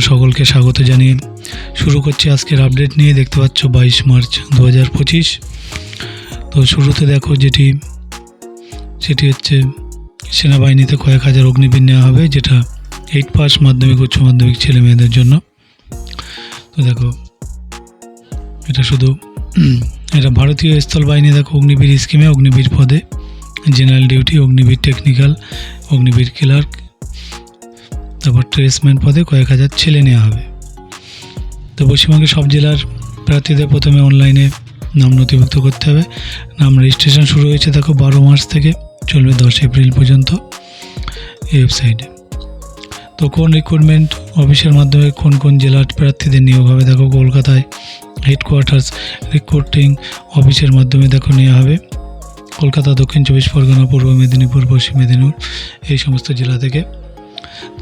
বন্ধুরা সকলকে স্বাগত জানিয়ে শুরু করছি আজকের আপডেট নিয়ে। দেখতে পাচ্ছ বাইশ মার্চ দু হাজার পঁচিশ। তো শুরুতে দেখো যেটি, সেটি হচ্ছে সেনাবাহিনীতে কয়েক হাজার অগ্নিবীর নেওয়া হবে, যেটা এইট পাস মাধ্যমিক, উচ্চ মাধ্যমিক ছেলে মেয়েদের জন্য। তো দেখো, এটা শুধু, এটা ভারতীয় স্থল বাহিনী দেখো অগ্নিবীর স্কিমে, অগ্নিবীর পদে, general duty, Agniveer technical, Agniveer clerk তারপর ট্রেসম্যান পদে কয়েক হাজার ছেলে নেওয়া হবে। তো পশ্চিমবঙ্গের সব জেলার প্রার্থীদের প্রথমে অনলাইনে নাম নথিভুক্ত করতে হবে। নাম রেজিস্ট্রেশন শুরু হয়েছে দেখো বারো মার্চ থেকে, চলবে দশ এপ্রিল পর্যন্ত এই ওয়েবসাইটে তো কোন রিক্রুটমেন্ট অফিসের মাধ্যমে কোন কোন জেলার প্রার্থীদের নিয়োগ হবে দেখো কলকাতায় হেডকোয়ার্টার্স রিক্রুটিং অফিসের মাধ্যমে দেখো নেওয়া হবে। কলকাতা, দক্ষিণ চব্বিশ পরগনা, পূর্ব মেদিনীপুর, পশ্চিম মেদিনীপুর, এই সমস্ত জেলা থেকে।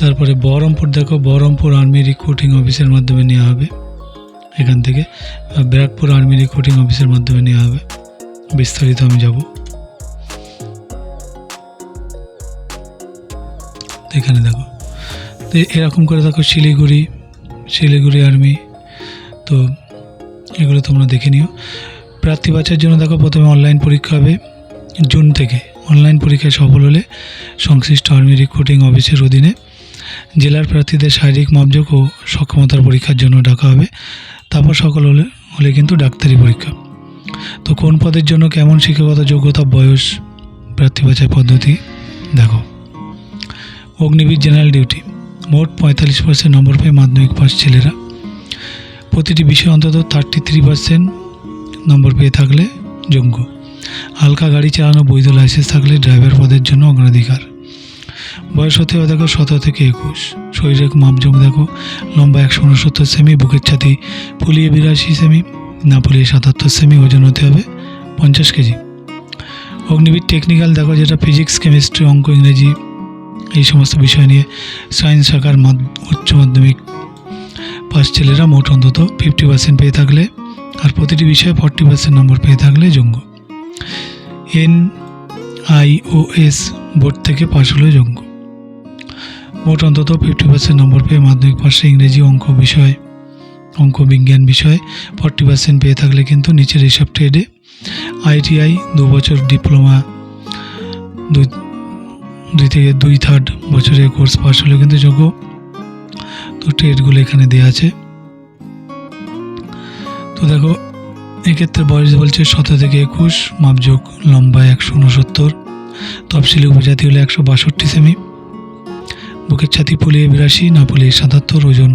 তারপরে বহরমপুর, দেখো বহরমপুর আর্মি রিক্রুটিং অফিসের মাধ্যমে নেওয়া হবে। এখান থেকে ব্যারাকপুর আর্মি রিক্রুটিং অফিসের মাধ্যমে নেওয়া হবে। বিস্তারিত আমি যাব। এখানে দেখো তো এরকম করে দেখো শিলিগুড়ি শিলিগুড়ি আর্মি তো এগুলো তোমরা দেখে নিও। প্রার্থী বাছার জন্য দেখো প্রথমে অনলাইন পরীক্ষা হবে। জুন থেকে অনলাইন পরীক্ষায় সফল হলে সংশ্লিষ্ট আর্মি রিক্রুটিং অফিসের অধীনে জেলার প্রার্থীদের শারীরিক মাপযোগ ও সক্ষমতার পরীক্ষার জন্য ডাকা হবে। তারপর সকল হলে হলে কিন্তু ডাক্তারি পরীক্ষা। তো কোন পদের জন্য কেমন শিক্ষাগত যোগ্যতা, বয়স, প্রার্থী বাছাই পদ্ধতি, দেখো। Agniveer general duty. মোট পঁয়তাল্লিশ পার্সেন্ট নম্বর পেয়ে মাধ্যমিক পাস ছেলেরা। প্রতিটি বিষয়ে অন্তত থার্টি থ্রি পার্সেন্ট নম্বর পেয়ে থাকলে যোগ্য। হালকা গাড়ি চালানো, বৈধ লাইসেন্স থাকলে ড্রাইভার পদের জন্য অগ্রাধিকার। বয়স হতে হবে দেখো সতেরো থেকে একুশ। শরীরের মাপজোক দেখো। লম্বা একশো উনসত্তর সেমি, বুকের ছাতি ফুলিয়ে বিরাশি সেমি না ফুলিয়ে সাতাত্তর সেমি ওজন হতে হবে পঞ্চাশ কেজি। অগ্নিবীর টেকনিক্যাল দেখো যেটা ফিজিক্স কেমিস্ট্রি অঙ্ক, ইংরেজি এই সমস্ত বিষয় নিয়ে সায়েন্স শাখার উচ্চ মাধ্যমিক পাস ছেলেরা মোট অন্তত ফিফটি পার্সেন্ট পেয়ে থাকলে আর প্রতিটি বিষয়ে ফর্টি পার্সেন্ট নম্বর পেয়ে থাকলে যোগ্য এন আইওএস বোর্ড থেকে পাশ হলে যোগ্য মোট অন্তত ফিফটি পার্সেন্ট নম্বর পেয়ে মাধ্যমিক পাশে ইংরেজি অঙ্ক বিষয়, অঙ্ক বিজ্ঞান বিষয়ে ফর্টি পার্সেন্ট পেয়ে থাকলে কিন্তু নিচের এইসব ট্রেডে আইটিআই দু বছর ডিপ্লোমা দুই দুই থেকে দুই থার্ড বছরের কোর্স পাশ হলে কিন্তু যোগ্য। তো ট্রেডগুলো এখানে দেওয়া আছে। তো দেখো, এক্ষেত্রে বয়স বলছে সতেরো থেকে একুশ, মাপযোগ লম্বা একশো উনসত্তর, তফসিলি উপজাতি হলে একশো বাষট্টি সেমি বুকের ছাতি পুলিয়ে বিরাশি, না পুলিয়ে সাতাত্তর ওজন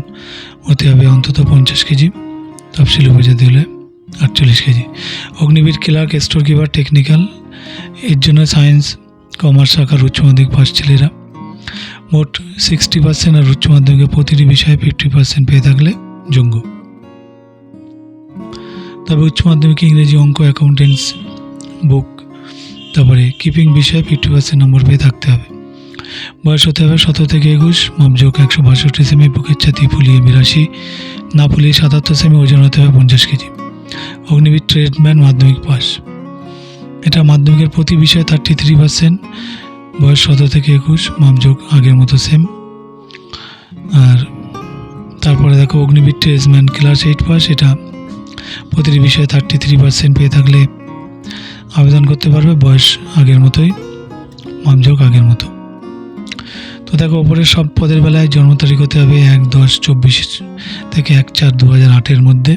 হতে হবে অন্তত পঞ্চাশ কেজি। তফসিলি উপজাতি হলে আটচল্লিশ KG. Agniveer clerk store keeper technical, এর জন্য সায়েন্স, কমার্স শাখার উচ্চ মাধ্যমিক পাস ছেলেরা। মোট সিক্সটি পার্সেন্ট আর উচ্চ মাধ্যমিকে প্রতিটি বিষয়ে ফিফটি পার্সেন্ট পেয়ে থাকলে যোগ্য। তবে উচ্চ মাধ্যমিকে ইংরেজি অঙ্ক অ্যাকাউন্টেন্স বুক, তারপরে কিপিং বিষয়ে ফিফটি পার্সেন্ট নম্বর পেয়ে থাকতে হবে। বয়স হতে হবে সতেরো থেকে একুশ। মাপযোগ একশো বাষট্টি সেমি। বুকের ছাতি ফুলিয়ে বিরাশি। না ফুলিয়ে সাতাত্তর সেমি। ওজন হতে হবে পঞ্চাশ kg. Agniveer tradesman Madhyamik pass. এটা মাধ্যমিকের প্রতি বিষয়ে থার্টি থ্রি পার্সেন্ট। বয়স সতেরো থেকে একুশ। মাপযোগ আগের মতো সেম। আর তারপরে দেখো, Agniveer tradesman class eight pass. এটা প্রতিটি বিষয়ে থার্টি থ্রি পার্সেন্ট পেয়ে থাকলে আবেদন করতে পারবে। বয়স আগের মতোই। মাপযোগ আগের মতো। তো দেখো ওপরের সব পদের বেলায় জন্ম তারিখ হতে হবে এক দশ চব্বিশ থেকে এক চার দু হাজার আটের মধ্যে।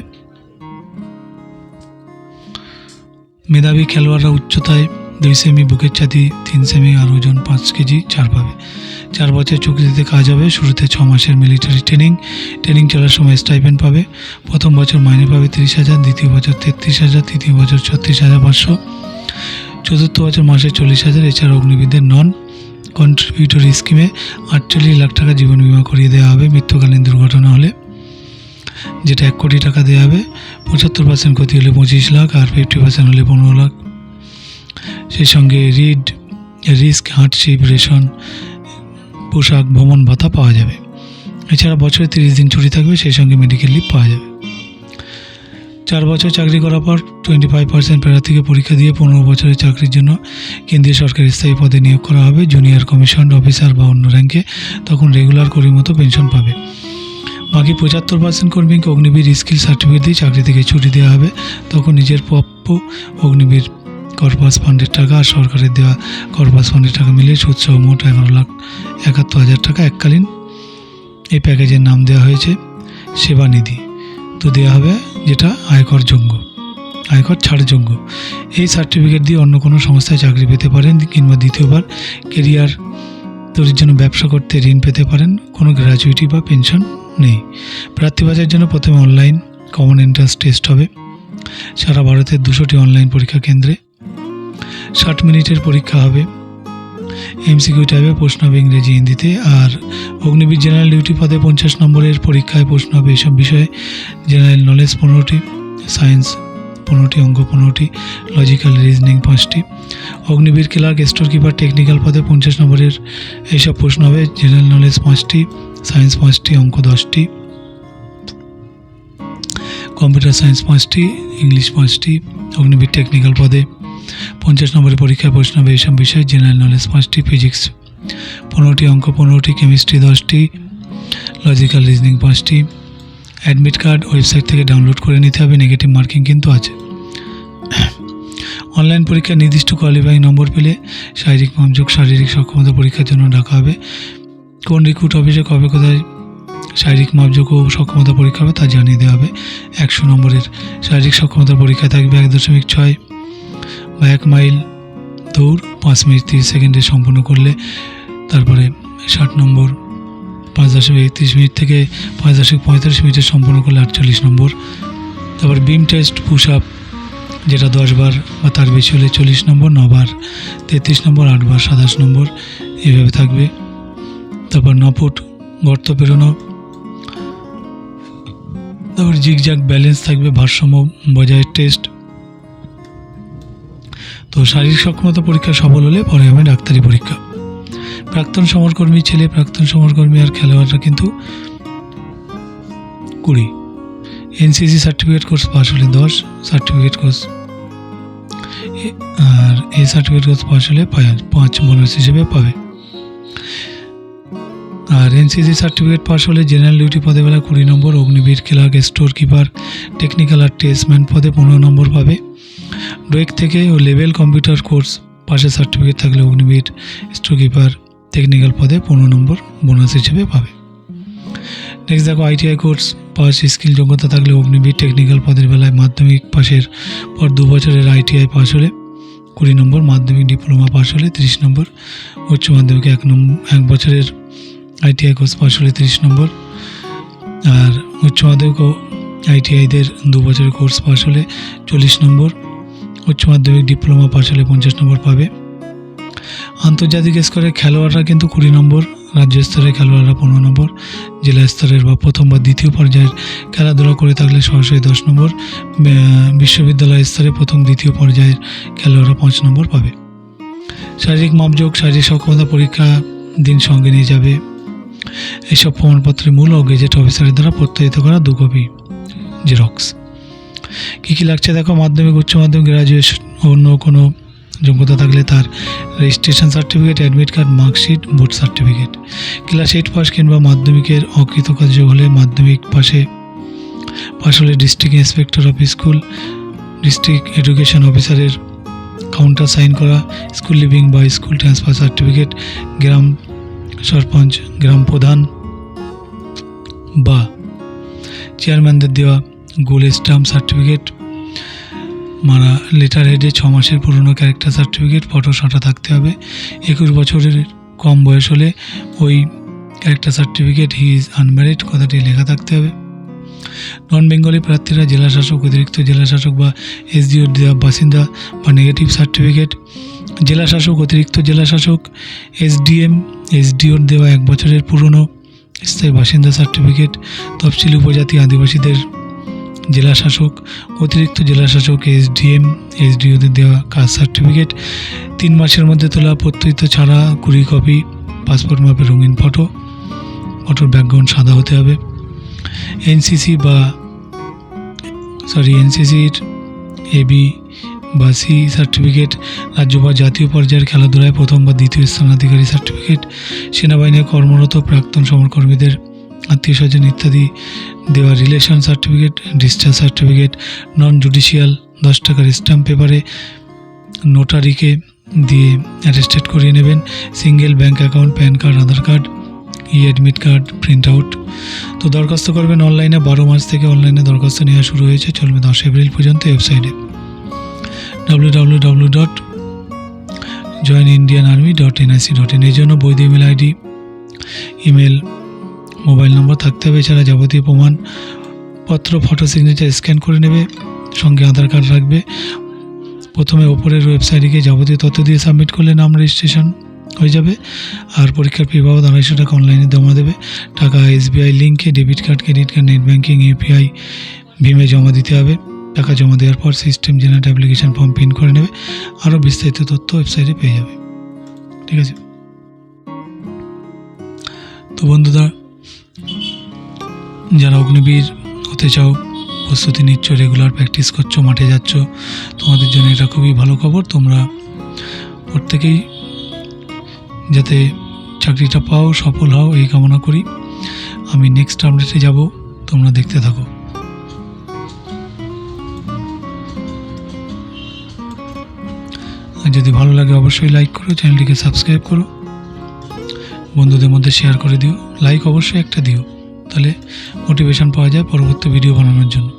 মেধাবী খেলোয়াড়রা উচ্চতায় দুই সেমি, বুকের ছাতি তিন সেমি, আর ওজন পাঁচ কেজি চার পাবে। চার বছর চুক্তিতে কাজ হবে, শুরুতে ছ মাসের মিলিটারি ট্রেনিং। ট্রেনিং চলার সময় স্টাইপেন্ড পাবে। প্রথম বছর মাইনে পাবে তিরিশ হাজার, দ্বিতীয় বছর তেত্রিশ হাজার, তৃতীয় বছর ছত্রিশ হাজার পাঁচশো। চতুর্থ বছর মাসে চল্লিশ হাজার, এছাড়া অগ্নিবিদের নন। কন্ট্রিবিউটরি স্কিমে আটচল্লিশ লাখ টাকা জীবন বিমা করিয়ে দেওয়া হবে মৃত্যুকালীন দুর্ঘটনা হলে, যেটা এক কোটি টাকা দেওয়া হবে। পঁচাত্তর পার্সেন্ট ক্ষতি হলে পঁচিশ লাখ আর ফিফটি পার্সেন্ট হলে পনেরো লাখ। সেই সঙ্গে রিড, রিস্ক হার্টশিপ রেশন, পোশাক, ভ্রমণ, ভাতা পাওয়া যাবে। এছাড়া বছরে তিরিশ দিন ছুটি থাকবে, সেই সঙ্গে মেডিকেল লিভ পাওয়া যাবে। চার বছর চাকরি করার পর টোয়েন্টি ফাইভ পার্সেন্ট প্রার্থীকে পরীক্ষা দিয়ে পনেরো বছরের চাকরির জন্য কেন্দ্রীয় সরকারি স্থায়ী পদে নিয়োগ করা হবে। জুনিয়র কমিশন অফিসার বা অন্য র্যাঙ্কে তখন রেগুলার কর্মীর মতো পেনশন পাবে। বাকি পঁচাত্তর পার্সেন্ট কর্মীকে অগ্নিবীর স্কিল সার্টিফিকেট দিয়ে চাকরি থেকে ছুটি দেওয়া হবে। তখন নিজের প্রাপ্য অগ্নিবীর কর্পাস ফান্ডের টাকা আর সরকারের দেওয়া কর্পাস ফান্ডের টাকা মিলিয়ে সুদসহ মোট এগারো লাখ একাত্তর হাজার টাকা এককালীন এই প্যাকেজের নাম দেওয়া হয়েছে সেবা নিধি। তো দেওয়া হবে যেটা আয়করযোগ্য আয়কর ছাড়যোগ্য এই সার্টিফিকেট দিয়ে অন্য কোনো সংস্থায় চাকরি পেতে পারেন কিংবা দ্বিতীয়বার কেরিয়ার তৈরির জন্য ব্যবসা করতে ঋণ পেতে পারেন, কোনো গ্র্যাচুইটি বা পেনশন নেই। প্রার্থী বাজারের জন্য প্রথমে অনলাইন কমন এন্ট্রান্স টেস্ট হবে। সারা ভারতের দুশোটি অনলাইন পরীক্ষা কেন্দ্রে ষাট মিনিটের পরীক্ষা হবে। এমসিকিউ টাইপে প্রশ্ন হবে ইংরেজি, হিন্দিতে। আর অগ্নিবীর জেনারেল ডিউটি পদে পঞ্চাশ নম্বরের পরীক্ষায় প্রশ্ন হবে এসব বিষয়ে। জেনারেল নলেজ পনেরোটি, সায়েন্স পনেরোটি, অঙ্ক পনেরোটি, লজিক্যাল রিজনিং পাঁচটি। Agniveer clerk store keeper technical পদে পঞ্চাশ নম্বরের এইসব প্রশ্ন হবে। জেনারেল নলেজ পাঁচটি, সায়েন্স পাঁচটি, অঙ্ক দশটি। কম্পিউটার সায়েন্স পাঁচটি, ইংলিশ পাঁচটি। অগ্নিবীর টেকনিক্যাল পদে পঞ্চাশ নম্বরের পরীক্ষায় প্রশ্ন হবে এইসব বিষয়ে জেনারেল নলেজ পাঁচটি, ফিজিক্স পনেরোটি, অঙ্ক পনেরোটি, কেমিস্ট্রি দশটি, লজিক্যাল রিজনিং পাঁচটি। অ্যাডমিট কার্ড ওয়েবসাইট থেকে ডাউনলোড করে নিতে হবে, নেগেটিভ মার্কিং কিন্তু আছে। অনলাইন পরীক্ষায় নির্দিষ্ট কোয়ালিফাইং নম্বর পেলে শারীরিক মাপযোগ শারীরিক সক্ষমতা পরীক্ষার জন্য ডাকা হবে। কোন রিক্রুট অফিসে কবে কোথায় শারীরিক মাপযোগ ও সক্ষমতা পরীক্ষা হবে তা জানিয়ে দেওয়া হবে। একশো নম্বরের শারীরিক সক্ষমতা পরীক্ষা থাকবে এক দশমিক ছয় বা এক মাইল দৌড়, পাঁচ মিনিট তিরিশ সেকেন্ডে সম্পন্ন করলে তারপরে ষাট নম্বর, পাঁচ দশমিক একত্রিশ মিনিট থেকে পাঁচ দশমিক পঁয়তাল্লিশ মিনিটে সম্পন্ন করলে আটচল্লিশ নম্বর। তারপর বিম টেস্ট পুশ আপ যেটা দশ বার বা তার বেশি হলে চল্লিশ নম্বর নবার তেত্রিশ নম্বর আটবার সাতাশ নম্বর এইভাবে থাকবে। তারপর ন ফুট গর্ত পেরোনো। তারপর জিগজ্যাগ, ব্যালেন্স থাকবে, ভারসাম্য বজায় টেস্ট। তো শারীরিক সক্ষমতা পরীক্ষা সফল হলে পরে হবে ডাক্তারি পরীক্ষা। প্রাক্তন সমরকর্মী ছেলে, প্রাক্তন সমরকর্মী আর খেলোয়াড়রা কিন্তু কুড়ি। এনসিসি সার্টিফিকেট কোর্স পাশ হলে দশ, সার্টিফিকেট কোর্স আর এই সার্টিফিকেট কোর্স পাশ হলে পাঁচ বোনাস হিসেবে পাবে। আর এনসিসি সার্টিফিকেট পাস হলে জেনারেল ডিউটি পদে বেলা কুড়ি নম্বর Agniveer clerk store keeper technical আর টেস্টম্যান পদে পনেরো নম্বর পাবে। ডোয়েক থেকে ও লেভেল কম্পিউটার কোর্স পাশে সার্টিফিকেট থাকলে অগ্নিবীর স্টোর কিপার টেকনিক্যাল পদে পনেরো নম্বর বোনাস হিসেবে পাবে। নেক্সট দেখো আইটিআই কোর্স পাস স্কিল যোগ্যতা থাকলে অগ্নিবীর টেকনিক্যাল পদের বেলায় মাধ্যমিক পাশের পর দু বছরের আইটিআই পাস হলে কুড়ি নম্বর, মাধ্যমিক ডিপ্লোমা পাশ হলে তিরিশ নম্বর, উচ্চ মাধ্যমিক এক নম্বর এক বছরের আইটিআই কোর্স পাশ হলে তিরিশ নম্বর, আর উচ্চ মাধ্যমিক ও আইটিআইদের দু বছরের কোর্স পাশ হলে চল্লিশ নম্বর উচ্চ মাধ্যমিক ডিপ্লোমা পাস হলে পঞ্চাশ নম্বর পাবে। আন্তর্জাতিক স্তরের খেলোয়াড়রা কিন্তু কুড়ি নম্বর, রাজ্য স্তরের খেলোয়াড়রা পনেরো নম্বর, জেলা স্তরের বা প্রথম বা দ্বিতীয় পর্যায়ের খেলাধুলা করে থাকলে সরাসরি দশ নম্বর বিশ্ববিদ্যালয় স্তরে প্রথম, দ্বিতীয় পর্যায়ের খেলোয়াড়রা পাঁচ নম্বর পাবে। শারীরিক মাপযোগ, শারীরিক সক্ষমতা পরীক্ষা দিন সঙ্গে নিয়ে যাবে। এসব প্রমাণপত্রের মূল ও গেজেট অফিসারের দ্বারা প্রত্যায়িত করা দু কপি জেরক্স। কী কী লাগছে? দেখো, মাধ্যমিক, উচ্চ মাধ্যমিক গ্রাজুয়েশন অন্য কোনো যোগ্যতা থাকলে তার registration certificate admit card marksheet board certificate class eight pass কিংবা মাধ্যমিকের অকৃতকার্য হলে মাধ্যমিক পাশে পাশ হলে district inspector of school district education অফিসারের কাউন্টার সাইন করা স্কুল লিভিং বা স্কুল ট্রান্সফার সার্টিফিকেট গ্রাম সরপঞ্চ, গ্রাম প্রধান বা চেয়ারম্যানদের দেওয়া গোল স্টাম্প সার্টিফিকেট, মারা লেটার হেডে ছ মাসের পুরনো ক্যারেক্টার সার্টিফিকেট ফটো সাঁটা থাকতে হবে। একুশ বছরের কম বয়স হলে ওই character certificate he is unmarried কথাটি লেখা থাকতে হবে। নন বেঙ্গলি প্রার্থীরা জেলাশাসক, অতিরিক্ত জেলাশাসক বা এসডিওর দেওয়া বাসিন্দা বা নেগেটিভ সার্টিফিকেট জেলাশাসক, অতিরিক্ত জেলাশাসক এসডিএম এসডিওর দেওয়া এক বছরের পুরনো স্থায়ী বাসিন্দা সার্টিফিকেট তফসিলি উপজাতি আদিবাসীদের জেলা শাসক অতিরিক্ত জেলা শাসক এসডিএম, এসডিওদের দেওয়া কাস্ট সার্টিফিকেট, তিন মাসের মধ্যে তোলা প্রত্যয়িত ছাড়া কুড়ি কপি, পাসপোর্ট মাপের রঙিন ফটো ফটোর ব্যাকগ্রাউন্ড সাদা হতে হবে। এনসিসি বা, সরি, এনসিসির এবি বা সি সার্টিফিকেট, রাজ্য বা জাতীয় পর্যায়ের খেলাধুলায় প্রথম বা দ্বিতীয় স্থানাধিকারী সার্টিফিকেট, সেনাবাহিনীর কর্মরত প্রাক্তন সমরকর্মীদের আত্মীয় স্বজন ইত্যাদি দেওয়া relation certificate discharge certificate non judicial দশ টাকার স্ট্যাম্প পেপারে নোটারিকে দিয়ে অ্যাটেস্টেড করিয়ে নেবেন। Single bank account PAN card Aadhaar card e admit card print out তো দরখাস্ত করবেন অনলাইনে বারো মার্চ থেকে অনলাইনে দরখাস্ত নেওয়া শুরু হয়েছে, চলবে দশ এপ্রিল পর্যন্ত ওয়েবসাইটে W W W dot join Indian army dot NIC dot in এই জন্য বৈধ email ID email mobile number থাকতে হবে, এছাড়া যাবতীয় প্রমাণপত্র ফটো সিগনেচার স্ক্যান করে নেবে, সঙ্গে আধার কার্ড রাখবে। প্রথমে ওপরের ওয়েবসাইটে গিয়ে যাবতীয় তথ্য দিয়ে সাবমিট করলে নাম রেজিস্ট্রেশন হয়ে যাবে, আর পরীক্ষার ফি বাবদ আড়াইশো টাকা অনলাইনে জমা দেবে। টাকা এসবিআই লিঙ্কে debit card credit card net banking UPI ভিমে জমা দিতে হবে। টাকা জমা দেওয়ার পর system generate application form print করে নেবে আরও বিস্তারিত তথ্য ওয়েবসাইটে পেয়ে যাবে। ঠিক আছে? তো বন্ধুরা যারা অগ্নিবীর হতে চাও, প্রস্তুতি নিচ্ছ রেগুলার প্র্যাকটিস করছ, মাঠে যাচ্ছ, তোমাদের জন্য এটা খুবই ভালো খবর। তোমরা প্রত্যেকেই যাতে চাকরিটা পাও, সফল হও, এই কামনা করি। আমি নেক্সট আপডেটে যাব, তোমরা দেখতে থাকো। আর যদি ভালো লাগে, অবশ্যই লাইক করো চ্যানেলটিকে সাবস্ক্রাইব করো। বন্ধুদের মধ্যে শেয়ার করে দিও লাইক অবশ্যই একটা দিও। তাহলে মোটিভেশন পাওয়া যায় পরবর্তী ভিডিও বানানোর জন্য।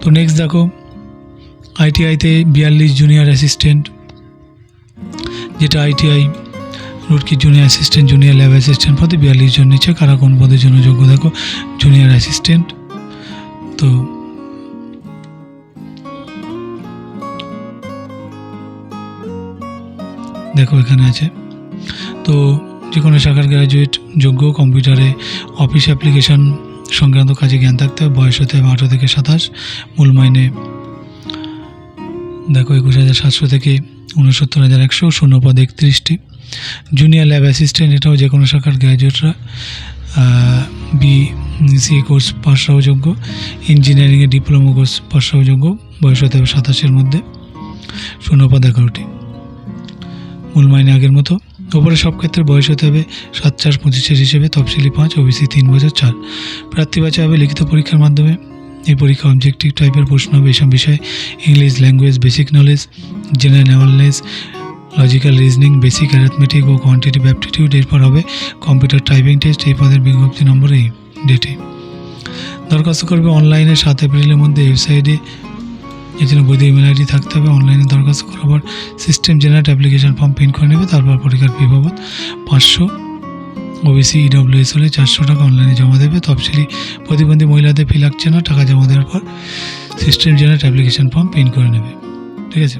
তো নেক্সট দেখো আইটিআইতে বিয়াল্লিশ জুনিয়র অ্যাসিস্ট্যান্ট যেটা ITI Roorkee junior assistant junior lab assistant পদে বিয়াল্লিশ জন নিচ্ছে। কারা কোন পদের জন্য যোগ্য? দেখো জুনিয়র অ্যাসিস্ট্যান্ট তো দেখো এখানে আছে। তো যে কোনো শাখার গ্র্যাজুয়েট যোগ্য কম্পিউটারে অফিস অ্যাপ্লিকেশন সংক্রান্ত কাজে জ্ঞান থাকতে হবে। বয়স হতে হবে আঠারো থেকে সাতাশ। মূল মাইনে দেখো একুশ হাজার সাতশো থেকে উনসত্তর হাজার একশো, শূন্য পদ একত্রিশটি। জুনিয়র ল্যাব অ্যাসিস্ট্যান্ট এটাও যে কোনো শাখার গ্র্যাজুয়েটরা বি সি কোর্স পাশ হওয়া যোগ্য। ইঞ্জিনিয়ারিংয়ে ডিপ্লোমা কোর্স পাশ হওয়া যোগ্য। বয়স হতে হবে সাতাশের মধ্যে। শূন্য পদ এগারোটি। মূল মাইনে আগের মতো। ওপরে সব ক্ষেত্রে বয়স হতে হবে সাত চার পঁচিশের হিসেবে, তফসিলি পাঁচ, ওবিসি তিন বছর চার। প্রার্থী বাছা হবে লিখিত পরীক্ষার মাধ্যমে। এই পরীক্ষা অবজেক্টিভ টাইপের প্রশ্ন হবে এসব বিষয়ে। English language basic knowledge general awareness logical reasoning basic arithmetic ও কোয়ান্টিটিভ অ্যাপটিটিউড এরপর হবে কম্পিউটার টাইপিং টেস্ট এই পদের বিজ্ঞপ্তি নম্বর এই ডেটে দরখাস্ত করবে অনলাইনে সাত এপ্রিলের মধ্যে ওয়েবসাইটে এর জন্য বৈধ ইমেল আইডি থাকতে হবে অনলাইনে দরখাস্ত করার পর system generate application form print করে নেবে, তারপর পরীক্ষার ফি বাবদ পাঁচশো ওবিসি ইডব্লিউএস হলে চারশো টাকা অনলাইনে জমা দেবে। তফসিলি প্রতিবন্ধী মহিলাদের ফি লাগছে না, টাকা জমা দেওয়ার পর system generate application form print করে নেবে। ঠিক আছে?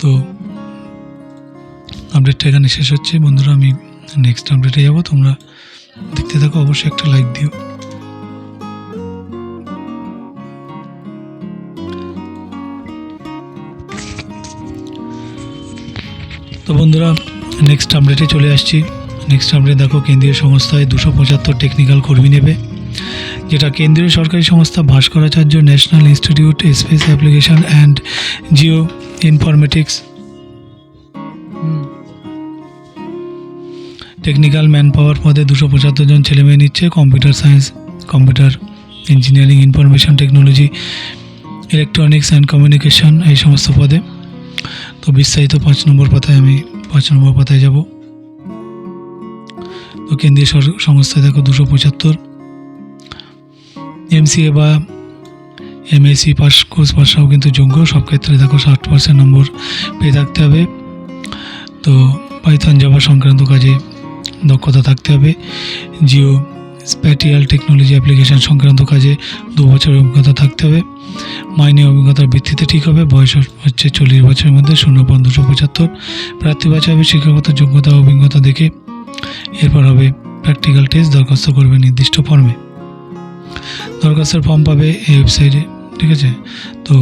তো আপডেটটা এখানে শেষ হচ্ছে। বন্ধুরা, আমি নেক্সট আপডেটে যাব। তোমরা দেখতে থাকো, অবশ্যই একটা লাইক দিও। তো বন্ধুরা নেক্সট আপডেটে চলে আসছি। নেক্সট আপডেট দেখো, কেন্দ্রীয় সংস্থায় দুশো পঁচাত্তর টেকনিক্যাল কর্মী নেবে, যেটা কেন্দ্রীয় সরকারি সংস্থা Bhaskaracharya national institute space application and geo informatics. Technical man power পদে দুশো পঁচাত্তর জন ছেলেমেয়ে নিচ্ছে computer science computer engineering information technology electronics and communication এই সমস্ত পদে। তো বিস্তারিত পাঁচ নম্বর পাতায় আমি, পাঁচ নম্বর পাতায় যাব। তো কেন্দ্রীয় সর- সংস্থা দেখো দুশো পঁচাত্তর। এমসিএ বা এমএসসি পাস কোর্স পাশাও কিন্তু যোগ্য, সব ক্ষেত্রে দেখো ষাট পার্সেন্ট নম্বর পেয়ে থাকতে হবে। তো পাইথন জাভা সংক্রান্ত কাজে দক্ষতা থাকতে হবে। জিও স্প্যাটিয়াল টেকনোলজি অ্যাপ্লিকেশন সংক্রান্ত কাজে দু বছরের অভিজ্ঞতা থাকতে হবে। মাইনে অভিজ্ঞতার ভিত্তিতে ঠিক হবে। বয়স হচ্ছে চল্লিশ বছরের মধ্যে শূন্য পয়েন্ট দুশো পঁচাত্তর। প্রার্থী বাছা হবে শিক্ষাগত যোগ্যতা অভিজ্ঞতা দেখে। এরপর হবে প্র্যাকটিক্যাল টেস্ট দরখাস্ত করবে নির্দিষ্ট ফর্মে। দরখাস্তের ফর্ম পাবে এই ওয়েবসাইটে, ঠিক আছে? তো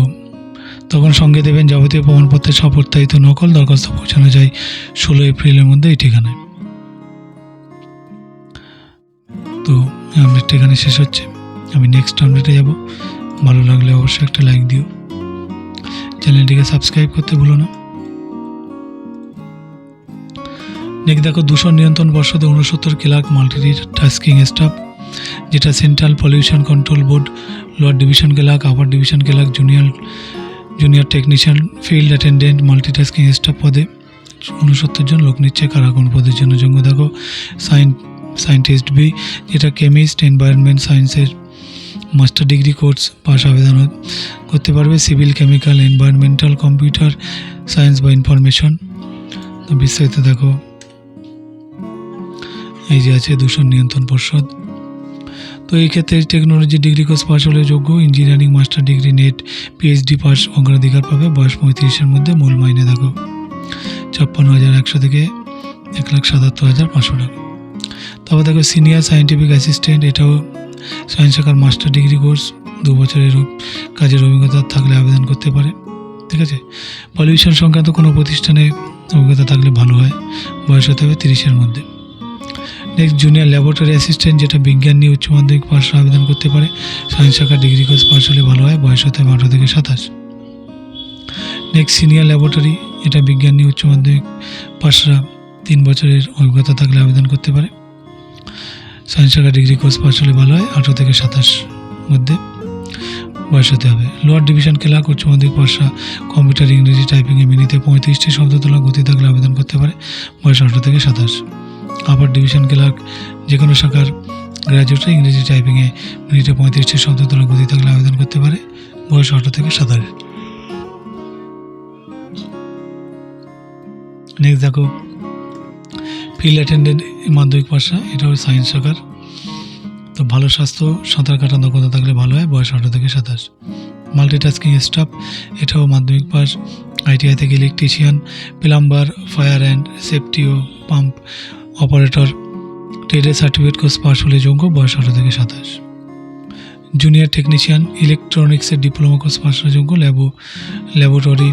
তখন সঙ্গে দেবেন যাবতীয় প্রমাণপত্রের সপ্রত্যায়িত নকল দরখাস্ত পৌঁছানো যায় ষোলো এপ্রিলের মধ্যে এই ঠিকানায়। তো আপডেট আপডেটটা এখানে শেষ হচ্ছে। আমি নেক্সট আপডেটে যাব। ভালো লাগলে অবশ্যই একটা লাইক দিও। চ্যানেলটিকে সাবস্ক্রাইব করতে ভুলো না। নেক্সট দেখো, দূষণ নিয়ন্ত্রণ পর্ষদে উনসত্তর ক্লার্ক মাল্টি টাস্কিং স্টাফ, যেটা central pollution control board, lower division clerk, upper division clerk, junior junior technician, field attendant, multitasking staff পদে উনসত্তর জন লোক নিচ্ছে কারা কোন পদের জন্য। যোগ্য দেখো, সাইন সায়েন্টিস্ট বি, যেটা কেমিস্ট, এনভায়রনমেন্ট সায়েন্সের মাস্টার ডিগ্রি কোর্স পাস আবেদন করতে পারবে। Civil, chemical, environmental, computer, science বা ইনফরমেশন। বিস্তারিত দেখো। এই যে আছে দূষণ নিয়ন্ত্রণ পর্ষদ। তো এই ক্ষেত্রে টেকনোলজি ডিগ্রি কোর্স পাস হলে যোগ্য। Engineering master degree NET, PhD pass অগ্রাধিকার পাবে। বয়স পঁয়ত্রিশের মধ্যে মূল মাইনে দেখো। ছাপ্পান্ন হাজার একশো থেকে এক লাখ সাতাত্তর হাজার পাঁচশো টাকা। তারপর দেখো সিনিয়র সায়েন্টিফিক অ্যাসিস্ট্যান্ট এটাও সায়েন্স শাখার মাস্টার ডিগ্রি কোর্স দু বছরের কাজের অভিজ্ঞতা থাকলে আবেদন করতে পারে, ঠিক আছে? পলিউশন সংক্রান্ত কোনো প্রতিষ্ঠানে অভিজ্ঞতা থাকলে ভালো হয়, বয়স হতে হবে তিরিশের মধ্যে। নেক্সট জুনিয়র ল্যাবরেটরি অ্যাসিস্ট্যান্ট যেটা বিজ্ঞান নিয়ে উচ্চ মাধ্যমিক পাশ আবেদন করতে পারে সায়েন্স শাখার ডিগ্রি কোর্স পাশ হলে ভালো হয়, বয়স হতে হবে আঠারো থেকে সাতাশ। নেক্সট সিনিয়র ল্যাবরেটরি এটা বিজ্ঞান নিয়ে উচ্চ মাধ্যমিক পাশরা তিন বছরের অভিজ্ঞতা থাকলে আবেদন করতে পারে। সায়েন্স শাখা ডিগ্রি কোর্স পাস হলে ভালো হয়। আঠারো থেকে সাতাশ মধ্যে বয়স হতে হবে। লোয়ার ডিভিশন ক্লার্ক উচ্চ মাধ্যমিক পাশা কম্পিউটার ইংরেজি টাইপিংয়ে মিনিটে পঁয়ত্রিশটি শব্দ তোলা গতি থাকলে আবেদন করতে পারে। বয়স আঠারো থেকে সাতাশ। আপার ডিভিশন ক্লার্ক যে কোনো শাখার গ্র্যাজুয়েটরা ইংরেজি টাইপিংয়ে মিনিটে পঁয়ত্রিশটি শব্দ তোলা গতি থাকলে আবেদন করতে পারে। বয়স আঠারো থেকে সাতাশ। নেক্সট দেখো। ফিল্ড অ্যাটেন্ডেন্ট মাধ্যমিক পাশা, এটা হলো সায়েন্স শাখার। তো ভালো স্বাস্থ্য, সাঁতার কাটা দক্ষতা থাকলে ভালো হয়, বয়স আঠারো থেকে সাতাশ। মাল্টিটাস্কিং স্টাফ এটাও মাধ্যমিক পাস আইটিআই থেকে electrician plumber fire and safety O pump operator ট্রেডের সার্টিফিকেট কোর্স পাস হলে যোগ্য, বয়স আঠারো থেকে সাতাশ। জুনিয়র টেকনিশিয়ান ইলেকট্রনিক্সের ডিপ্লোমা কোর্স পাস হলে যোগ্য ল্যাবো ল্যাবরেটরি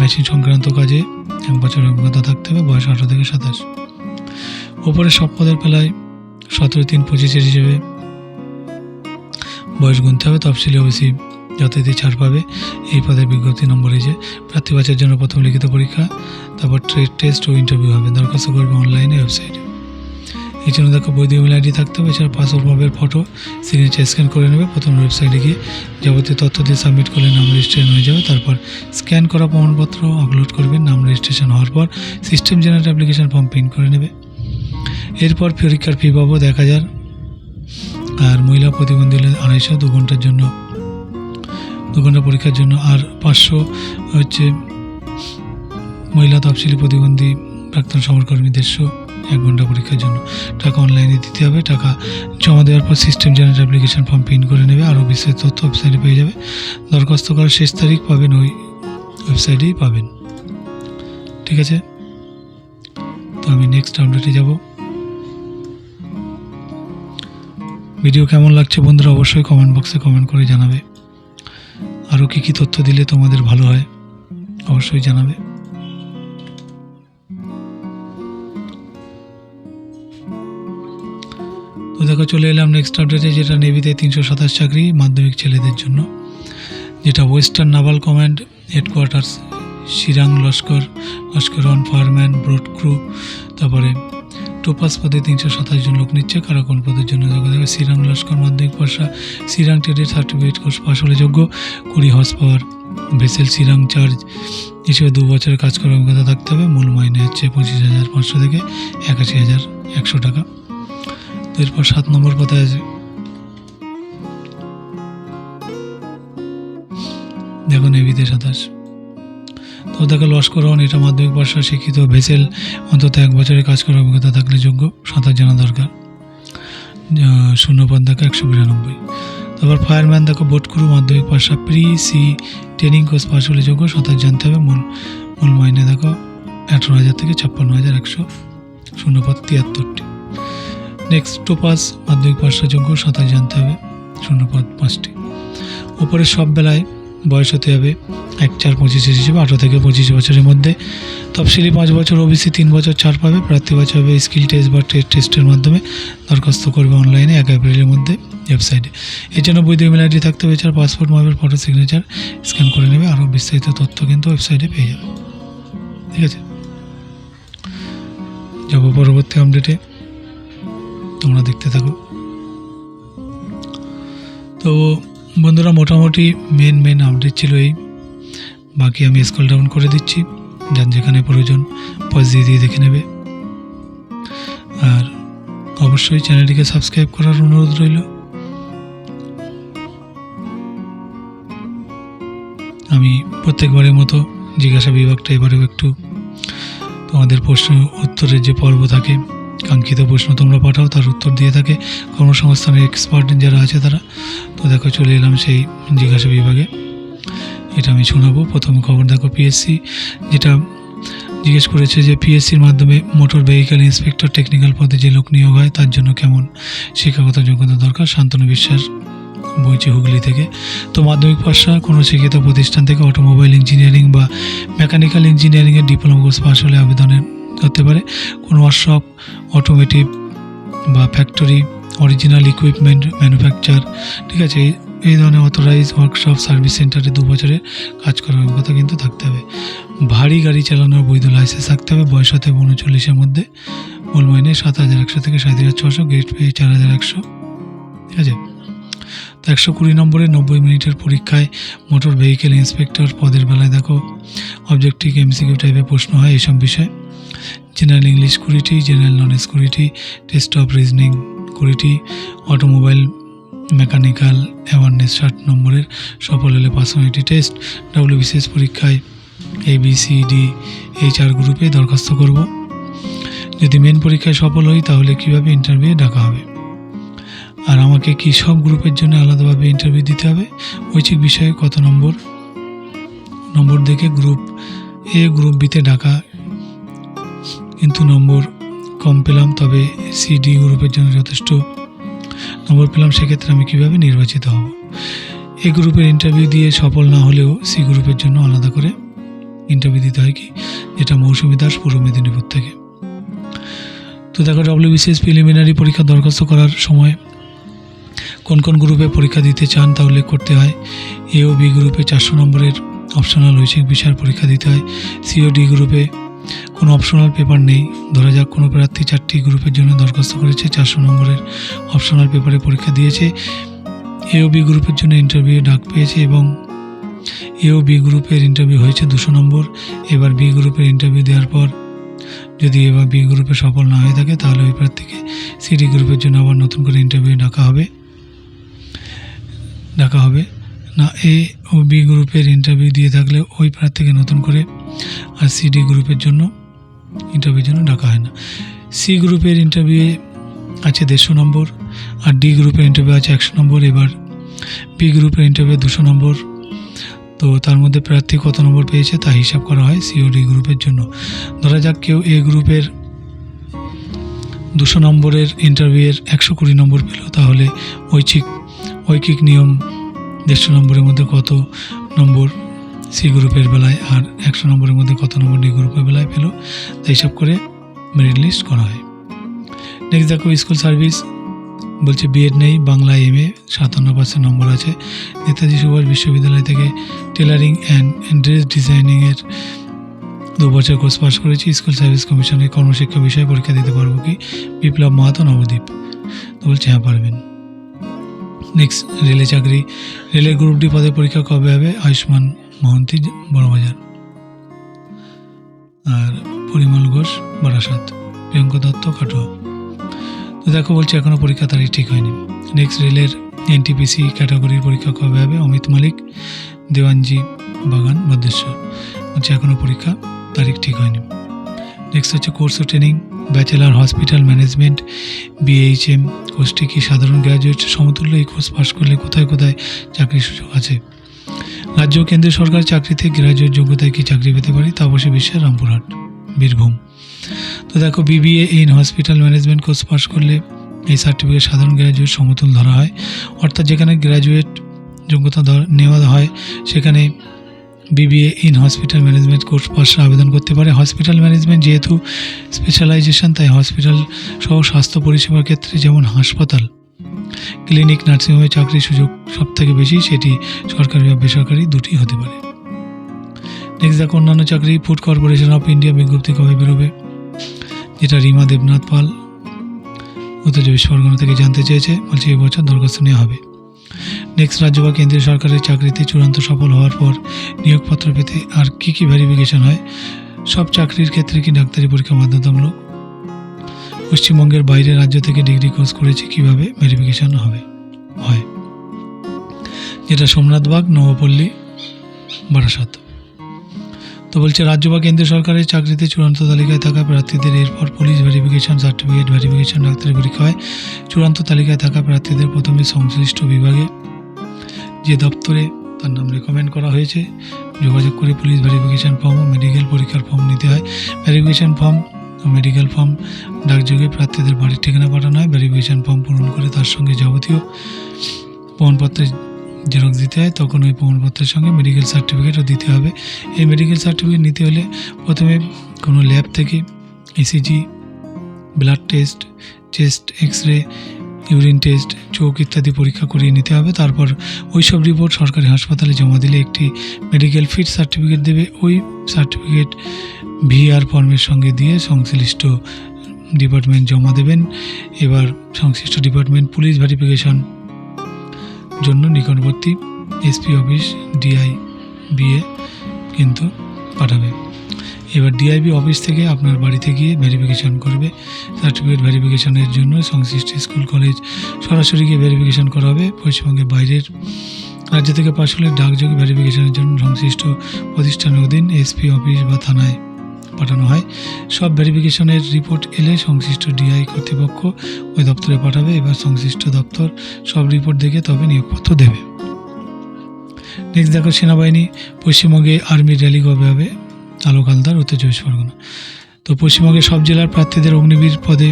মেশিন সংক্রান্ত কাজে এক বছরের অভিজ্ঞতা থাকতে হবে, বয়স আঠারো থেকে সাতাশ। ওপরে সব পদের বেলায় সতেরো, তিন পঁচিশের হিসেবে। বয়স গুনতে হবে, তফসিলি ওবিসি যথারীতি ছাড় পাবে। এই পদের বিজ্ঞপ্তি নম্বর যে, প্রার্থী বাছাইয়ের জন্য প্রথম লিখিত পরীক্ষা, তারপর ট্রেড টেস্ট ও ইন্টারভিউ হবে। দরখাস্ত করবে অনলাইনে ওয়েবসাইটে। এই জন্য দেখো, বৈধ ইমেল আইডি থাকতে হবে, এছাড়া পাসপোর্ট মাপের ফটো, সিগনেচার স্ক্যান করে নেবে। প্রথম ওয়েবসাইটে গিয়ে যাবতীয় তথ্য দিয়ে সাবমিট করলে নাম রেজিস্ট্রেশন হয়ে যাবে। তারপর স্ক্যান করা প্রমাণপত্র, আপলোড করবে। নাম রেজিস্ট্রেশন হওয়ার পর system generate application form print করে নেবে। এরপর পরীক্ষার ফি বাবদ এক হাজার আর মহিলা প্রতিবন্ধী হলে আড়াইশো, দু ঘণ্টার জন্য, দু ঘণ্টা পরীক্ষার জন্য, আর পাঁচশো হচ্ছে মহিলা তফসিলি প্রতিবন্ধী প্রাক্তন সমরকর্মী দেড়শো এক ঘণ্টা পরীক্ষার জন্য। টাকা অনলাইনে দিতে হবে, টাকা জমা দেওয়ার পর system generate application form print করে নেবে, আরও বিস্তারিত তথ্য ওয়েবসাইটে পেয়ে যাবে। দরখাস্ত করার শেষ তারিখ পাবেন ওই ওয়েবসাইটেই পাবেন। ঠিক আছে? তো আমি নেক্সট আপডেটে যাব। ভিডিও কেমন লাগছে বন্ধুরা অবশ্যই কমেন্ট বক্সে কমেন্ট করে জানাবে। আরও কী কী তথ্য দিলে তোমাদের ভালো হয় অবশ্যই জানাবে। তো দেখো, চলে এলাম নেক্সট আপডেটে যেটা নেভিতে তিনশো সাতাশ চাকরি মাধ্যমিক ছেলেদের জন্য। যেটা ওয়েস্টার্ন নাভাল কমান্ড হেডকোয়ার্টার্স, শিরাং লস্কর লস্করন ফায়ারম্যান, ব্রড ক্রু, তারপরে টোপাস পদে তিনশো সাতাশ জন লোক নিচ্ছে। কারাকোন পদের জন্য যোগ্য দেখো শ্রীরাং লস্কর, মাধ্যমিক পাশা শ্রীরাং ট্রেডের সার্টিফিকেট কোর্স পাস হলে যোগ্য। কুড়ি হর্স পাওয়ার ভেসেল শ্রীরাং চার্জ হিসেবে দু বছরের কাজ করার অভিজ্ঞতা থাকতে হবে। মূল মাইনে হচ্ছে পঁচিশ হাজার পাঁচশো থেকে একাশি হাজার একশো টাকা। তো এরপর সাত নম্বর পদে আছে। দেখো নেভিতে সাতাশ। তো দেখো লস্করন এটা মাধ্যমিক পাশা শিক্ষিত ভেসেল অন্তত এক বছরের কাজ করার অভিজ্ঞতা থাকলে যোগ্য। সাঁতার জানা দরকার। শূন্য পদ দেখো একশো বিরানব্বই। তারপর ফায়ারম্যান দেখো বোট ক্রু মাধ্যমিক পাশা pre sea training course pass হলে যোগ্য, সাঁতার জানতে হবে। মূল মূল মাইনে দেখো, আঠারো হাজার থেকে ছাপ্পান্ন হাজার একশো শূন্য পদ তিয়াত্তরটি। নেক্সট টোপাস মাধ্যমিক পাশা যোগ্য, সাঁতার জানতে হবে, শূন্য পদ পাঁচটি। ওপরে সব বেলায় বয়স হতে হবে এক চার পঁচিশের হিসেবে আঠারো থেকে পঁচিশ বছরের মধ্যে। তফসিলি পাঁচ বছর ওবিসি তিন বছর ছাড় পাবে। প্রার্থী বাছা হবে স্কিল টেস্ট বা টেস্ট টেস্টের মাধ্যমে। দরখাস্ত করবে অনলাইনে এক এপ্রিলের মধ্যে ওয়েবসাইটে। এর জন্য বৈধ ইমেল আইডি থাকতে হবে। এছাড়া passport, mobile, photo, signature scan করে নেবে। আরও বিস্তারিত তথ্য কিন্তু ওয়েবসাইটে পেয়ে যাবে। ঠিক আছে? যাব পরবর্তী আপডেটে। তোমরা দেখতে থাকো। তো বন্ধুরা, মোটামুটি মেন মেন আপডেট ছিল এই। বাকি আমি স্কল ডাউন করে দিচ্ছি, যার যেখানে প্রয়োজন পজ দিয়ে দিয়ে দেখে নেবে। আর অবশ্যই চ্যানেলটিকে সাবস্ক্রাইব করার অনুরোধ রইল। আমি প্রত্যেকবারের মতো জিজ্ঞাসা বিভাগটা এবারেও একটু তোমাদের প্রশ্ন উত্তরের যে পর্ব থাকে কাঙ্ক্ষিত প্রশ্ন তোমরা পাঠাও, তার উত্তর দিয়ে থাকে। কর্মসংস্থানের এক্সপার্ট যারা আছে তারা। তো দেখো, চলে এলাম সেই জিজ্ঞাসা বিভাগে। এটা আমি শোনাবো। প্রথম খবর দেখো পিএসসি যেটা জিজ্ঞেস করেছে যে পিএসসির মাধ্যমে মোটর ভেহিক্যাল ইন্সপেক্টর টেকনিক্যাল পদে যে লোক নিয়োগ হয়, তার জন্য কেমন শিক্ষাগত যোগ্যতা দরকার? শান্তনু বিশ্বাস বইছে হুগলি থেকে। তো মাধ্যমিক পাশা কোনো শিক্ষিত প্রতিষ্ঠান থেকে অটোমোবাইল ইঞ্জিনিয়ারিং বা মেকানিক্যাল ইঞ্জিনিয়ারিংয়ের ডিপ্লোমা কোর্স পাস হলে আবেদনের করতে পারে। কোনো ওয়ার্কশপ অটোমেটিভ বা ফ্যাক্টরি অরিজিনাল ইকুইপমেন্ট ম্যানুফ্যাকচার ঠিক আছে? এই- ধরনের অথরাইজ ওয়ার্কশপ সার্ভিস সেন্টারে দু বছরের কাজ করার অভিজ্ঞতা কিন্তু থাকতে হবে। ভারী গাড়ি চালানোর বৈধ লাইসেন্স থাকতে হবে। বয়স হতে উনচল্লিশের মধ্যে। মূল মাইনে সাত হাজার একশো থেকে সাত হাজার ছশো গেট পে চার হাজার একশো। ঠিক আছে? তো একশো কুড়ি নম্বরে নব্বই মিনিটের পরীক্ষায় মোটর ভেহিকেল ইন্সপেক্টর পদের বেলায় দেখো। অবজেক্টিভ এমসিকিউ টাইপের প্রশ্ন হয় এইসব বিষয়ে। জেনারেল ইংলিশ কুড়িটি জেনারেল নলেজ কুড়িটি টেস্ট অফ রিজনিং কুড়িটি অটোমোবাইল মেকানিক্যাল অ্যাওয়ারনেস ষাট নম্বরের সফল হলে পার্সোনালিটি টেস্ট ডাব্লিউ পরীক্ষায় এ বি সি ডি এই চার গ্রুপে দরখাস্ত করব। যদি মেন পরীক্ষায় সফল হই, তাহলে কীভাবে ইন্টারভিউ ডাকা হবে? আর আমাকে কি সব গ্রুপের জন্য আলাদাভাবে ইন্টারভিউ দিতে হবে? ঐচ্ছিক বিষয়ে কত নম্বর? নম্বর দেখে গ্রুপ এ গ্রুপ বিতে ডাকা কিন্তু নম্বর কম পেলাম, তবে সি ডি গ্রুপের জন্য যথেষ্ট নম্বর পেলাম, সেক্ষেত্রে আমি কীভাবে নির্বাচিত হব? এ গ্রুপের ইন্টারভিউ দিয়ে সফল না হলেও সি গ্রুপের জন্য আলাদা করে ইন্টারভিউ দিতে হয় কি? যেটা মৌসুমী দাস, পূর্ব মেদিনীপুর থেকে। তো দেখো ডব্লিউবিসিএস প্রিলিমিনারি পরীক্ষা দরখাস্ত করার সময় কোন কোন গ্রুপে পরীক্ষা দিতে চান তা উল্লেখ করতে হয়। এ ও বি গ্রুপে চারশো নম্বরের অপশনাল ঐচ্ছিক বিষয়ের পরীক্ষা দিতে হয়। সি ও ডি গ্রুপে কোনো অপশনাল পেপার নেই। ধরা যাক কোনো প্রার্থী চারটি গ্রুপের জন্য দরখাস্ত করেছে, চারশো নম্বরের অপশনাল পেপারে পরীক্ষা দিয়েছে। এ ও বি গ্রুপের জন্য ইন্টারভিউ ডাক পেয়েছে এবং এ ও বি গ্রুপের ইন্টারভিউ হয়েছে দুশো নম্বর। এবার বি গ্রুপের ইন্টারভিউ দেওয়ার পর যদি এবার বি গ্রুপে সফল না হয়ে থাকে, তাহলে ওই প্রার্থীকে সিডি গ্রুপের জন্য আবার নতুন করে ইন্টারভিউ ডাকা হবে। ডাকা হবে। না এ ও বি গ্রুপের ইন্টারভিউ দিয়ে থাকলে ওই প্রার্থীকে নতুন করে আর সিডি গ্রুপের জন্য ইন্টারভিউর জন্য ডাকা হয় না। সি গ্রুপের ইন্টারভিউয়ে আছে দেড়শো নম্বর, আর ডি গ্রুপের ইন্টারভিউ আছে একশো নম্বর, এবার বি গ্রুপের ইন্টারভিউ দুশো নম্বর। তো তার মধ্যে প্রার্থী কত নম্বর পেয়েছে তা হিসাব করা হয় সি ও ডি গ্রুপের জন্য। ধরা যাক কেউ এ গ্রুপের দুশো নম্বরের ইন্টারভিউয়ের একশো কুড়ি নম্বর পেল, তাহলে ঐচ্ছিক, ঐকিক নিয়ম দেড়শো নম্বরের মধ্যে কত নম্বর? সি গ্রুপের বেলায় আর একশো নম্বরের মধ্যে কত নম্বর ডি গ্রুপের বেলায় পেল, তা হিসাব করে মেরিট লিস্ট করা হয়। নেক্সট দেখো স্কুল সার্ভিস বলছে বিএড নেই, বাংলা এম এ সাতান্ন পার্সেন্ট নম্বর আছে। নেতাজি সুভাষ বিশ্ববিদ্যালয় থেকে টেলারিং অ্যান্ড ড্রেস ডিজাইনিংয়ের দু বছর কোর্স পাস করেছি। স্কুল সার্ভিস কমিশনের কর্মশিক্ষা বিষয়ে পরীক্ষা দিতে পারব কি? বিপ্লব মাহাতো নবদ্বীপ তো বলছে হ্যাঁ পারবেন। নেক্সট রেলে চাকরি। রেলের গ্রুপ ডি পদে পরীক্ষা কবে হবে? আয়ুষ্মান মহন্তি বড়বাজার আর পরিমল ঘোষ, বারাসাত। প্রিয়ঙ্কা দত্ত, কাটোয়া। তো দেখো, বলছে এখনও পরীক্ষা তারিখ ঠিক হয়নি। নেক্সট রেলের এনটিপিসি ক্যাটাগরির পরীক্ষা কবে হবে? অমিত মালিক, দেওয়ানজি বাগান ভদ্রেশ্বর হচ্ছে এখনও পরীক্ষা তারিখ ঠিক হয়নি। নেক্সট হচ্ছে কোর্স ও training bachelor hospital management BHM কোর্সটি কি সাধারণ গ্র্যাজুয়েট সমতুল্য? এই কোর্স পাশ করলে কোথায় কোথায় চাকরির সুযোগ আছে? রাজ্য কেন্দ্রীয় সরকার চাকরিতে গ্র্যাজুয়েট যোগ্যতায় কি চাকরি পেতে পারি তা অবশ্যই বিশ্বের রামপুরহাট, বীরভূম। তো দেখো BBA in hospital management course pass করলে এই সার্টিফিকেট সাধারণ গ্র্যাজুয়েট সমতুল ধরা হয়। অর্থাৎ যেখানে গ্র্যাজুয়েট যোগ্যতা নেওয়া হয়, সেখানে BBA in hospital management course পাশে আবেদন করতে পারে। হসপিটাল ম্যানেজমেন্ট যেহেতু স্পেশালাইজেশন তাই হসপিটাল সহ স্বাস্থ্য পরিষেবার ক্ষেত্রে যেমন হাসপাতাল ক্লিনিক নার্সিংহোমে চাকরির সুযোগ সব থেকে বেশি, সেটি সরকারি বা বেসরকারি দুটি হতে পারে। নেক্সট দেখো, অন্যান্য চাকরি ফুড কর্পোরেশন অফ ইন্ডিয়া বিজ্ঞপ্তি কবে বেরোবে, যেটা রিমা দেবনাথ পাল, উত্তর চব্বিশ পরগনা থেকে জানতে চেয়েছে, বলছে এই বছর দরখাস্ত নেওয়া হবে। নেক্সট রাজ্য বা কেন্দ্রীয় সরকারের চাকরিতে চূড়ান্ত সফল হওয়ার পর নিয়োগপত্র পেতে আর কি কি ভেরিফিকেশন হয়, সব চাকরির ক্ষেত্রে কি ডাক্তারি পরীক্ষা বাধ্যতামূলক পশ্চিমবঙ্গের বাইরে রাজ্য থেকে ডিগ্রি কোর্স করেছে, কীভাবে? ভেরিফিকেশন হবে। হয়। যেটা সোমনাথবাগ নবপল্লী, বারাসাত। তো বলছে রাজ্য বা কেন্দ্রীয় সরকারের চাকরিতে চূড়ান্ত তালিকায় থাকা প্রার্থীদের, এরপর পুলিশ ভেরিফিকেশন সার্টিফিকেট ভেরিফিকেশন ডাক্তারি পরীক্ষা হয়। চূড়ান্ত তালিকায় থাকা প্রার্থীদের প্রথমে সংশ্লিষ্ট বিভাগে যে দপ্তরে তার নাম রেকমেন্ড করা হয়েছে, যোগাযোগ করে পুলিশ ভেরিফিকেশন ফর্ম ও মেডিকেল পরীক্ষার ফর্ম নিতে হয়। ভেরিফিকেশন ফর্ম মেডিকেল ফর্ম ডাকযোগে প্রার্থীদের বাড়ির ঠিকানা পাঠানো হয় ভেরিফিকেশান ফর্ম পূরণ করে তার সঙ্গে যাবতীয় প্রমাণপত্রের জেরক্স দিতে হয়, তখন ওই প্রমাণপত্রের সঙ্গে মেডিকেল সার্টিফিকেটও দিতে হবে। এই মেডিকেল সার্টিফিকেট নিতে হলে প্রথমে কোনো ল্যাব থেকে ECG blood test chest X ray urine test চোখ ইত্যাদি পরীক্ষা করিয়ে নিতে হবে। তারপর ওই সব রিপোর্ট সরকারি হাসপাতালে জমা দিলে একটি মেডিকেল ফিট সার্টিফিকেট দেবে। ওই সার্টিফিকেট ভিআর ফর্মের সঙ্গে দিয়ে সংশ্লিষ্ট ডিপার্টমেন্ট জমা দেবেন। এবার সংশ্লিষ্ট ডিপার্টমেন্ট পুলিশ ভেরিফিকেশন জন্য নিকটবর্তী এসপি অফিস ডিআই বিএ কিন্তু পাঠাবে। এবার ডিআইবি অফিস থেকে আপনার বাড়িতে গিয়ে ভেরিফিকেশন করবে। সার্টিফিকেট ভেরিফিকেশনের জন্য সংশ্লিষ্ট স্কুল, কলেজ সরাসরি গিয়ে ভেরিফিকেশন করা হবে পশ্চিমবঙ্গের বাইরের রাজ্য থেকে পাশ হলে ডাকযোগে ভেরিফিকেশনের জন্য সংশ্লিষ্ট প্রতিষ্ঠানের অধীন এসপি অফিস বা থানায় পাঠানো হয়। সব ভেরিফিকেশনের রিপোর্ট এলে সংশ্লিষ্ট ডিআই কর্তৃপক্ষ ওই দপ্তরে পাঠাবে। এবার সংশ্লিষ্ট দপ্তর সব রিপোর্ট দেখে তবে নিয়োগপত্র দেবে। নেক্সট দেখো, সেনাবাহিনী পশ্চিমবঙ্গে আর্মি র্যালি কবে হবে। আলোক হালদার উত্তর চব্বিশ পরগনা। তো পশ্চিমবঙ্গের সব জেলার প্রার্থীদের অগ্নিবীর পদে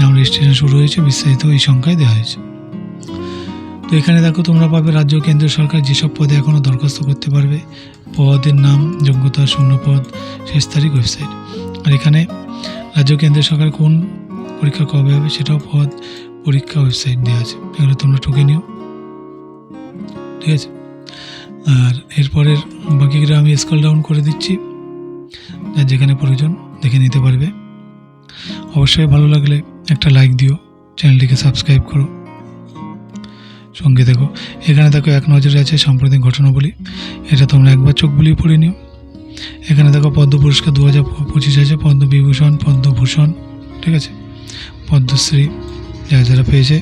নাম রেজিস্ট্রেশন শুরু হয়েছে। বিস্তারিত এই সংখ্যায় দেওয়া হয়েছে। তো এখানে দেখো তোমরা পাবে রাজ্য ও কেন্দ্রীয় সরকার যেসব পদে এখনও দরখাস্ত করতে পারবে। পদের নাম, যোগ্যতা শূন্য পদ শেষ তারিখ ওয়েবসাইট আর এখানে রাজ্য ও কেন্দ্রীয় সরকার কোন পরীক্ষা কবে হবে সেটাও পদ, পরীক্ষা ওয়েবসাইট দেওয়া আছে। এগুলো তোমরা টুকে নিও। ঠিক আছে? আর এরপরের বাকিগুলো আমি স্কল ডাউন করে দিচ্ছি। যার যেখানে প্রয়োজন দেখে নিতে পারবে। অবশ্যই ভালো লাগলে একটা লাইক দিও চ্যানেলটিকে সাবস্ক্রাইব করো। সঙ্গে দেখো। এখানে দেখো এক নজরে আছে সাম্প্রতিক ঘটনাবলী। এটা তোমরা একবার চোখ বুলিয়ে পড়ে নিও। এখানে দেখো পদ্ম পুরস্কার দু হাজার পঁচিশ আছে, পদ্মবিভূষণ, পদ্মভূষণ, ঠিক আছে? পদ্মশ্রী যারা যারা পেয়েছে।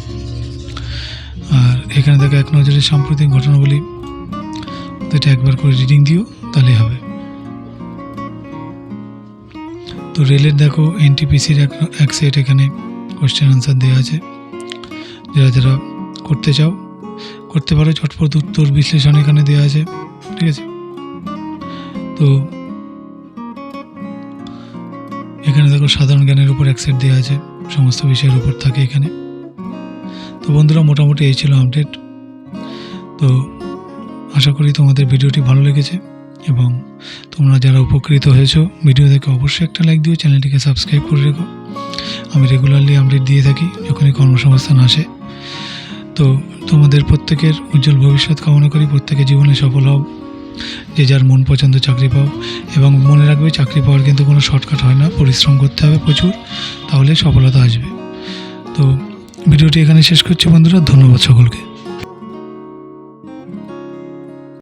আর এখানে দেখো এক নজরে সাম্প্রতিক ঘটনাবলী। তো এটা একবার করে রিডিং দিও, তাহলেই হবে। তো রেলের দেখো এনটিপিসির এক সেট এখানে কোশ্চেন আনসার দেওয়া আছে। যারা যারা করতে চাও করতে পারো ঝটপট উত্তর বিশ্লেষণ এখানে দেওয়া আছে, ঠিক আছে? তো, এখানে দেখো সাধারণ জ্ঞানের উপর এক সেট দেওয়া আছে, সমস্ত বিষয়ের উপর থাকে এখানে। তো বন্ধুরা, মোটামুটি এই ছিল আপডেট তো, আশা করি তোমাদের ভিডিওটি ভালো লেগেছে এবং তোমরা যারা উপকৃত হয়েছো, ভিডিও দেখে অবশ্যই একটা লাইক দিও, চ্যানেলটিকে সাবস্ক্রাইব করে রেখো। আমি রেগুলারলি আপডেট দিয়ে থাকি, যখনই কর্মসংস্থান আসে। তো তোমাদের প্রত্যেকের উজ্জ্বল ভবিষ্যৎ কামনা করি, প্রত্যেকের জীবনে সফল হও। যে যার মন পছন্দ চাকরি পাও এবং মনে রাখবে চাকরি পাওয়ার কিন্তু কোনো শর্টকাট হয় না, পরিশ্রম করতে হবে প্রচুর, তাহলে সফলতা আসবে। তো ভিডিওটি এখানে শেষ করছি বন্ধুরা, ধন্যবাদ সকলকে।